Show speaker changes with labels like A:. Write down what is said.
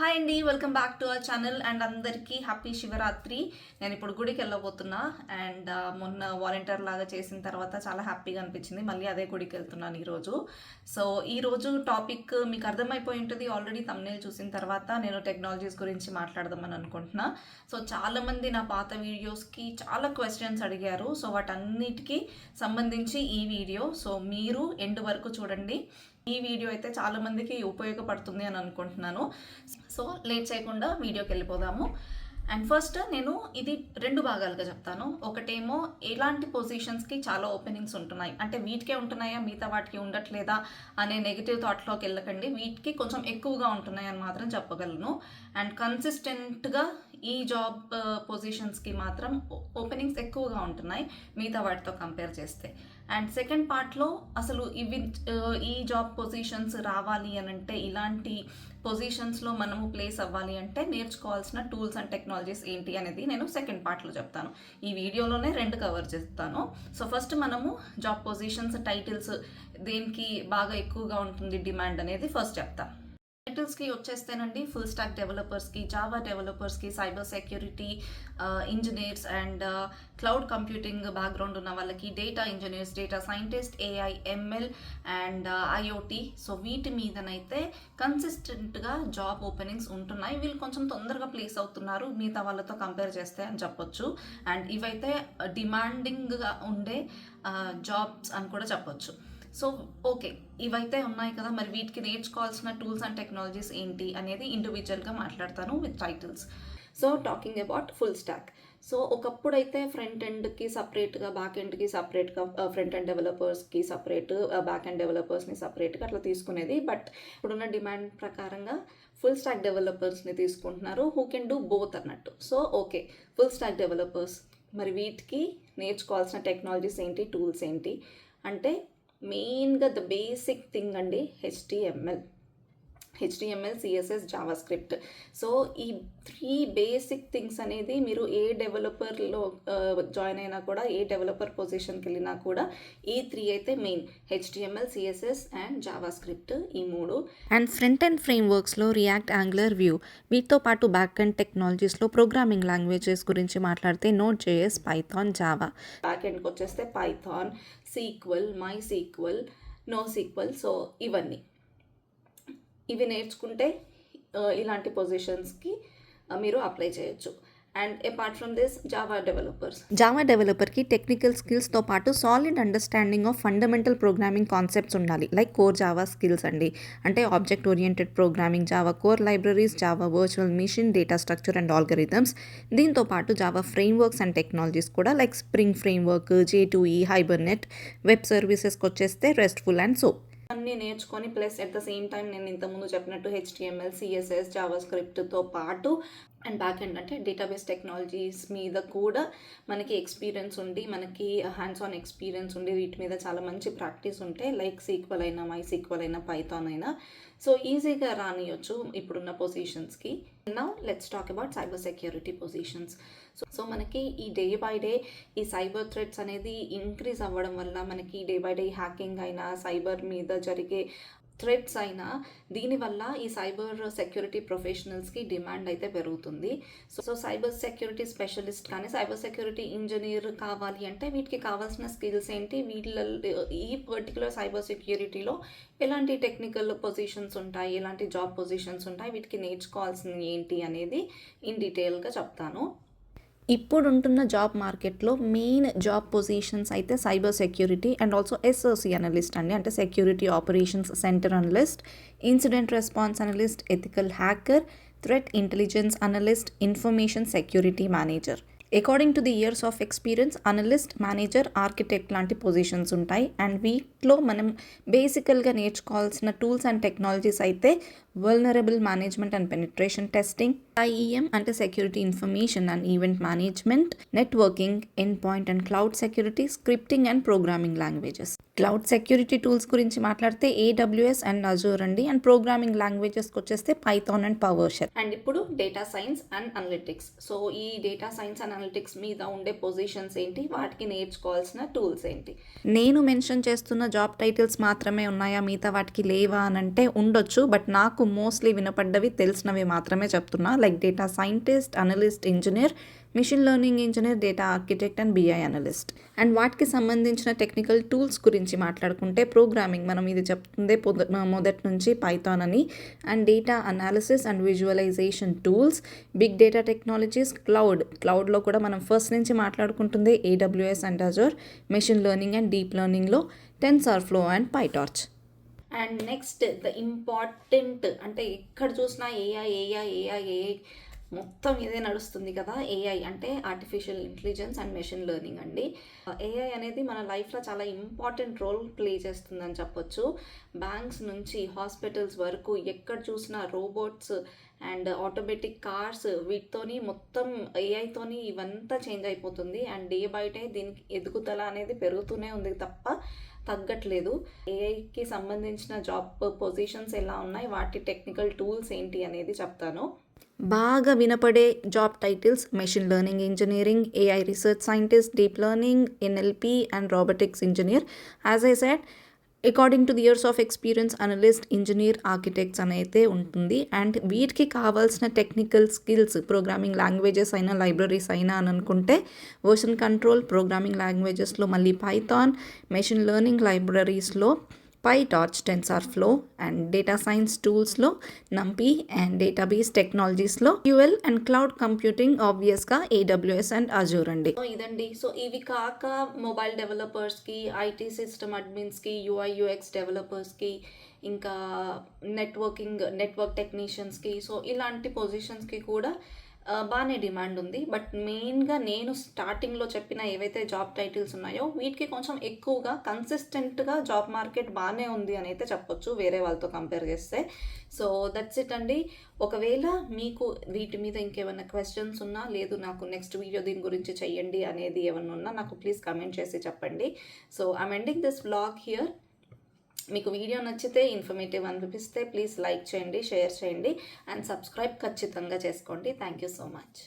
A: Hi అండి welcome back to our channel and అందరికీ happy Shivaratri. నేను ఇప్పుడు గుడికి వెళ్ళబోతున్నా అండ్ uh, మొన్న వాలంటీర్ లాగా చేసిన తర్వాత చాలా హ్యాపీగా అనిపించింది. మళ్ళీ అదే గుడికి వెళ్తున్నాను ఈరోజు. సో ఈరోజు టాపిక్ మీకు అర్థమైపోయి ఉంటుంది. ఆల్రెడీ తమ్నేల్ చూసిన తర్వాత నేను టెక్నాలజీస్ గురించి మాట్లాడదామని అనుకుంటున్నా. సో చాలామంది నా పాత వీడియోస్కి చాలా క్వశ్చన్స్ అడిగారు. సో వాటన్నిటికీ సంబంధించి ఈ వీడియో సో మీరు ఎండ్ వరకు చూడండి. ఈ వీడియో అయితే చాలామందికి ఉపయోగపడుతుంది అని అనుకుంటున్నాను. సో లేట్ చేయకుండా వీడియోకి వెళ్ళిపోదాము. అండ్ ఫస్ట్ నేను ఇది రెండు భాగాలుగా చెప్తాను. ఒకటేమో ఎలాంటి పొజిషన్స్కి చాలా ఓపెనింగ్స్ ఉంటున్నాయి. అంటే వీటికే ఉంటున్నాయా? మిగతా వాటికి ఉండట్లేదా? అనే నెగిటివ్ థాట్లోకి వెళ్ళకండి. వీటికి కొంచెం ఎక్కువగా ఉంటున్నాయని మాత్రం చెప్పగలను. అండ్ కన్సిస్టెంట్గా ఈ జాబ్ పొజిషన్స్కి మాత్రం ఓపెనింగ్స్ ఎక్కువగా ఉంటున్నాయి. మిగతా వాటితో కంపేర్ చేస్తే. అండ్ సెకండ్ పార్ట్లో అసలు ఇవి ఈ జాబ్ పొజిషన్స్ రావాలి అని అంటే ఇలాంటి పొజిషన్స్లో మనము ప్లేస్ అవ్వాలి అంటే నేర్చుకోవాల్సిన టూల్స్ అండ్ టెక్నాలజీస్ ఏంటి అనేది నేను సెకండ్ పార్ట్లో చెప్తాను. ఈ వీడియోలోనే రెండు కవర్ చేస్తాను. సో ఫస్ట్ మనము జాబ్ పొజిషన్స్ టైటిల్స్ దేనికి బాగా ఎక్కువగా ఉంటుంది డిమాండ్ అనేది ఫస్ట్ చెప్తాను టైటిల్స్కి వచ్చేస్తేనండి ఫుల్ స్టాక్ డెవలపర్స్కి Java డెవలపర్స్కి cyber security engineers and cloud computing background ఉన్న వాళ్ళకి data engineers data scientist AI ML and IoT so వీటి మీదనైతే కన్సిస్టెంట్గా జాబ్ ఓపెనింగ్స్ ఉంటున్నాయి. వీళ్ళు కొంచెం తొందరగా ప్లేస్ అవుతున్నారు. మిగతా వాళ్ళతో కంపేర్ చేస్తే అని చెప్పొచ్చు. అండ్ ఇవైతే uh, డిమాండింగ్గా ఉండే uh, జాబ్స్ అని కూడా చెప్పొచ్చు. సో ఓకే ఇవైతే ఉన్నాయి కదా మరి వీటికి నేర్చుకోవాల్సిన టూల్స్ అండ్ టెక్నాలజీస్ ఏంటి అనేది ఇండివిజువల్గా మాట్లాడతాను with titles so talking about full stack so ఒకప్పుడైతే ఫ్రంట్ ఎండ్కి సపరేట్గా బ్యాక్ ఎండ్కి సపరేట్గా ఫ్రంట్ ఎండ్ డెవలపర్స్కి సపరేట్ బ్యాక్ ఎండ్ డెవలపర్స్ని సపరేట్గా అట్లా తీసుకునేది. బట్ ఇప్పుడున్న డిమాండ్ ప్రకారంగా ఫుల్ స్టాక్ డెవలపర్స్ని తీసుకుంటున్నారు. హూ కెన్ డూ బోత్ అన్నట్టు. So okay full stack developers మరి వీటికి నేర్చుకోవాల్సిన టెక్నాలజీస్ ఏంటి టూల్స్ ఏంటి? అంటే మెయిన్గా ద బేసిక్ థింగ్ అండి HTML. HTML CSS JavaScript so ఈ త్రీ బేసిక్ థింగ్స్ అనేది మీరు ఏ డెవలపర్లో జాయిన్ అయినా కూడా ఏ డెవలపర్ పొజిషన్కి వెళ్ళినా కూడా ఈ త్రీ అయితే main HTML CSS and JavaScript ఈ మూడు.
B: అండ్ ఫ్రంట్ అండ్ ఫ్రేమ్వర్క్స్లో రియాక్ట్ యాంగులర్ వ్యూ వీటితో పాటు బ్యాక్ అండ్ టెక్నాలజీస్లో ప్రోగ్రామింగ్ లాంగ్వేజెస్ గురించి మాట్లాడితే Node JS Python Java
A: back ఎండ్కి వచ్చేస్తే Python SQL MySQL NoSQL so ఇవన్నీ. ఇవి నేర్చుకుంటే ఇలాంటి పొజిషన్స్కి మీరు అప్లై చేయొచ్చు. And apart from this Java developers
B: Java డెవలపర్కి technical స్కిల్స్తో పాటు solid understanding of fundamental programming concepts ఉండాలి. లైక్ కోర్ జావా స్కిల్స్ అండి. అంటే object oriented programming Java core libraries Java virtual machine data structure and algorithms దీంతో పాటు Java frameworks and technologies కూడా like Spring framework J two E Hibernate web సర్వీసెస్కి వచ్చేస్తే RESTful and so
A: అన్నీ నేర్చుకొని plus at the same time నేను ఇంతకుముందు చెప్పినట్టు HTML CSS జావా స్క్రిప్ట్తో పాటు అండ్ బ్యాక్ ఎండ్ అంటే డేటాబేస్ టెక్నాలజీస్ మీద కూడా మనకి ఎక్స్పీరియన్స్ ఉండి మనకి హ్యాండ్స్ ఆన్ ఎక్స్పీరియన్స్ ఉండి వీటి మీద చాలా మంచి ప్రాక్టీస్ ఉంటే లైక్ సీక్వల్ అయినా మై సీక్వల్ అయినా పైథాన్ అయినా సో ఈజీగా రానియొచ్చు ఇప్పుడున్న పొజిషన్స్కి now let's talk about cyber security positions so so మనకి ఈ డే బై డే ఈ సైబర్ థ్రెడ్స్ అనేది ఇంక్రీజ్ అవ్వడం వల్ల మనకి డే బై డే హ్యాకింగ్ అయినా సైబర్ మీద జరిగే థ్రెట్స్ అయినా దీనివల్ల ఈ సైబర్ సెక్యూరిటీ ప్రొఫెషనల్స్కి డిమాండ్ అయితే పెరుగుతుంది. So so cyber security specialist కానీ సైబర్ సెక్యూరిటీ ఇంజనీర్ కావాలి అంటే వీటికి కావాల్సిన స్కిల్స్ ఏంటి? వీళ్ళ ఈ పర్టికులర్ సైబర్ సెక్యూరిటీలో ఎలాంటి టెక్నికల్ పొజిషన్స్ ఉంటాయి? ఎలాంటి జాబ్ పొజిషన్స్ ఉంటాయి? వీటికి నేర్చుకోవాల్సింది ఏంటి అనేది ఇన్ డీటెయిల్గా చెప్తాను.
B: ఇప్పుడుంటున్న జాబ్ మార్కెట్లో మెయిన్ జాబ్ పొజిషన్స్ అయితే cyber security and also SOC analyst అండి. అంటే security operations centre analyst incident response analyst ethical hacker threat intelligence analyst information security manager. According to the years of experience analyst manager architect లాంటి positions ఉంటాయి. And వీటిలో మనం బేసికల్గా నేర్చుకోవాల్సిన tools and technologies అయితే vulnerable management and penetration testing IEM అంటే security information and event management networking endpoint and cloud security scripting and programming languages cloud security tools గురించి మాట్లాడితే ఏడబ్ల్యూఎస్ అండ్ అజూర్ అండి. అండ్ ప్రోగ్రామింగ్ లాంగ్వేజెస్కి వచ్చేస్తే Python and PowerShell
A: and ఇప్పుడు data science and analytics so ఈ data science and analytics మీద ఉండే positions ఏంటి? వాటికి నేర్చుకోవాల్సిన టూల్స్ ఏంటి?
B: నేను మెన్షన్ చేస్తున్న జాబ్ టైటిల్స్ మాత్రమే ఉన్నాయా? మిగతా వాటికి లేవా అని అంటే ఉండొచ్చు. బట్ నాకు నాకు మోస్ట్లీ వినపడ్డవి తెలిసినవి మాత్రమే చెప్తున్నా. Like data scientist analyst engineer machine learning engineer data architect and BI analyst and వాటికి సంబంధించిన టెక్నికల్ టూల్స్ గురించి మాట్లాడుకుంటే ప్రోగ్రామింగ్ మనం ఇది చెప్తుందే మొదటి నుంచి పైథాన్ అని. And data analysis and visualisation tools big data technologies cloud క్లౌడ్లో కూడా మనం ఫస్ట్ నుంచి మాట్లాడుకుంటుంది AWS and Azure machine learning and deep లెర్నింగ్లో TensorFlow and PyTorch and next the important అంటే ఎక్కడ చూసినా ఏఐ ఏఐ ఏఐ ఏఐ మొత్తం ఇదే నడుస్తుంది కదా? ఏఐ అంటే artificial intelligence and machine learning అండి. ఏఐ అనేది మన లైఫ్లో చాలా ఇంపార్టెంట్ రోల్ ప్లే చేస్తుందని చెప్పొచ్చు. బ్యాంక్స్ నుంచి హాస్పిటల్స్ వరకు ఎక్కడ చూసినా రోబోట్స్ అండ్ ఆటోమేటిక్ కార్స్ వీటితోని మొత్తం ఏఐతోని ఇవంతా చేంజ్ అయిపోతుంది. అండ్ డే బై డే దీనికి ఎదుగుదల అనేది పెరుగుతూనే ఉంది తప్ప తగ్గట్లేదు. ఏఐకి సంబంధించిన జాబ్ పొజిషన్స్ ఎలా ఉన్నాయి? వాటి టెక్నికల్ టూల్స్ ఏంటి అనేది చెప్తాను. బాగా వినపడే job titles machine learning engineering AI research scientist deep learning NLP and robotics engineer. As I said according to the years of experience analyst engineer architects అని అయితే ఉంటుంది. అండ్ వీటికి కావాల్సిన టెక్నికల్ స్కిల్స్ ప్రోగ్రామింగ్ లాంగ్వేజెస్ అయినా libraries అయినా అని అనుకుంటే version control programming లాంగ్వేజెస్లో మళ్ళీ Python machine learning లైబ్రరీస్లో PyTorch TensorFlow and data science టూల్స్లో NumPy and database టెక్నాలజీస్లో యూఎల్ అండ్ క్లౌడ్ కంప్యూటింగ్ ఆబ్వియస్గా ఏడబ్ల్యూఎస్ అండ్ అజూర్ అండి.
A: సో ఇదండి. సో ఇవి కాక మొబైల్ డెవలపర్స్కి ఐటీ సిస్టమ్ అడ్మిన్స్కి యూఐ యూఎక్స్ డెవలపర్స్కి ఇంకా నెట్వర్కింగ్ నెట్వర్క్ టెక్నీషియన్స్కి సో ఇలాంటి పొజిషన్స్కి కూడా బాగానే డిమాండ్ ఉంది. బట్ మెయిన్గా నేను స్టార్టింగ్లో చెప్పిన ఏవైతే జాబ్ టైటిల్స్ ఉన్నాయో వీటికి కొంచెం ఎక్కువగా కన్సిస్టెంట్గా జాబ్ మార్కెట్ బాగానే ఉంది అని అయితే చెప్పొచ్చు వేరే వాళ్ళతో కంపేర్ చేస్తే. సో దట్స్ ఇట్ అండి. ఒకవేళ మీకు వీటి మీద ఇంకేమైనా క్వశ్చన్స్ ఉన్నా లేదు నాకు నెక్స్ట్ వీడియో దీని గురించి చెయ్యండి అనేది ఏమైనా ఉన్నా నాకు ప్లీజ్ కమెంట్ చేసి చెప్పండి. So I'm ending this blog here మీకు వీడియో నచ్చితే ఇన్ఫర్మేటివ్ అనిపిస్తే ప్లీజ్ లైక్ చేయండి షేర్ చేయండి అండ్ సబ్స్క్రైబ్ ఖచ్చితంగా చేసుకోండి. Thank you so much.